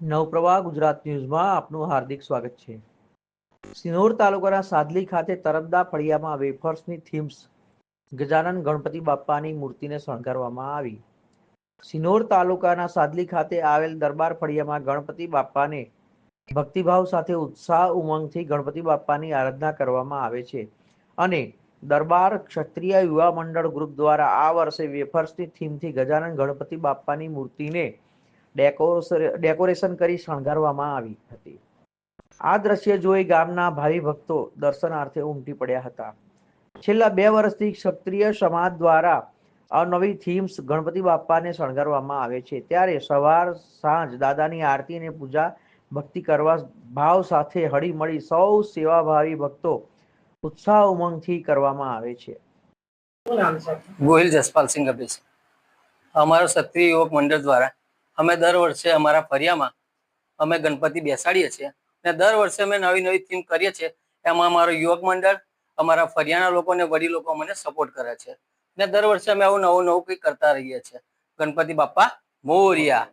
નવપ્રવાહ ગુજરાત ન્યૂઝમાં આપનું હાર્દિક સ્વાગત છે. સિનોર તાલુકાના સાદલી ખાતે તરબદા ફળિયામાં વેફર્સની થીમ્સ ગજાનન ગણપતિ બાપ્પાની મૂર્તિને શણગારવામાં આવી. સિનોર તાલુકાના સાદલી ખાતે આવેલ દરબાર ફળિયામાં ગણપતિ બાપ્પાને ભક્તિભાવ સાથે ઉત્સાહ ઉમંગથી ગણપતિ બાપ્પાની આરાધના કરવામાં આવે છે અને દરબાર ક્ષત્રિય યુવા મંડળ ગ્રુપ દ્વારા આ વર્ષે વેફર્સની થીમથી ગજાનન ગણપતિ બાપ્પાની મૂર્તિને ડેકોરેશન ડેકોરેશન કરી શણગારવામાં આવી હતી. આ દ્રશ્ય જોઈ ગામના ભાવિ ભક્તો દર્શનાર્થે ઉમટી પડ્યા હતા. છેલ્લા બે વર્ષથી ક્ષત્રિય સમાજ દ્વારા અવનવી થીમ્સ ગણપતિ બાપાને શણગારવામાં આવે છે. ત્યારે સવાર સાંજ દાદાની આરતી અને પૂજા ભક્તિ કરવા ભાવ સાથે હળી મળી સૌ સેવાભાવી ભક્તો ઉત્સાહ ઉમંગથી કરવામાં આવે છે. ગોહિલ જસપાલસિંહ કપીલ અમારો ક્ષત્રિય યુવક મંડળ દ્વારા અમે દર વર્ષે અમારા ફરિયામાં અમે ગણપતિ બેસાડીએ છીએ. અને દર વર્ષે અમે નવી નવી થીમ કરીએ છીએ. એમાં અમારો યુવક મંડળ, અમારા ફરિયાના લોકો અને વડીલ લોકો અમને સપોર્ટ કરે છે. અને દર વર્ષે અમે આવું નવું નવું કંઈક કરતા રહીએ છીએ. ગણપતિ બાપ્પા મોરિયા.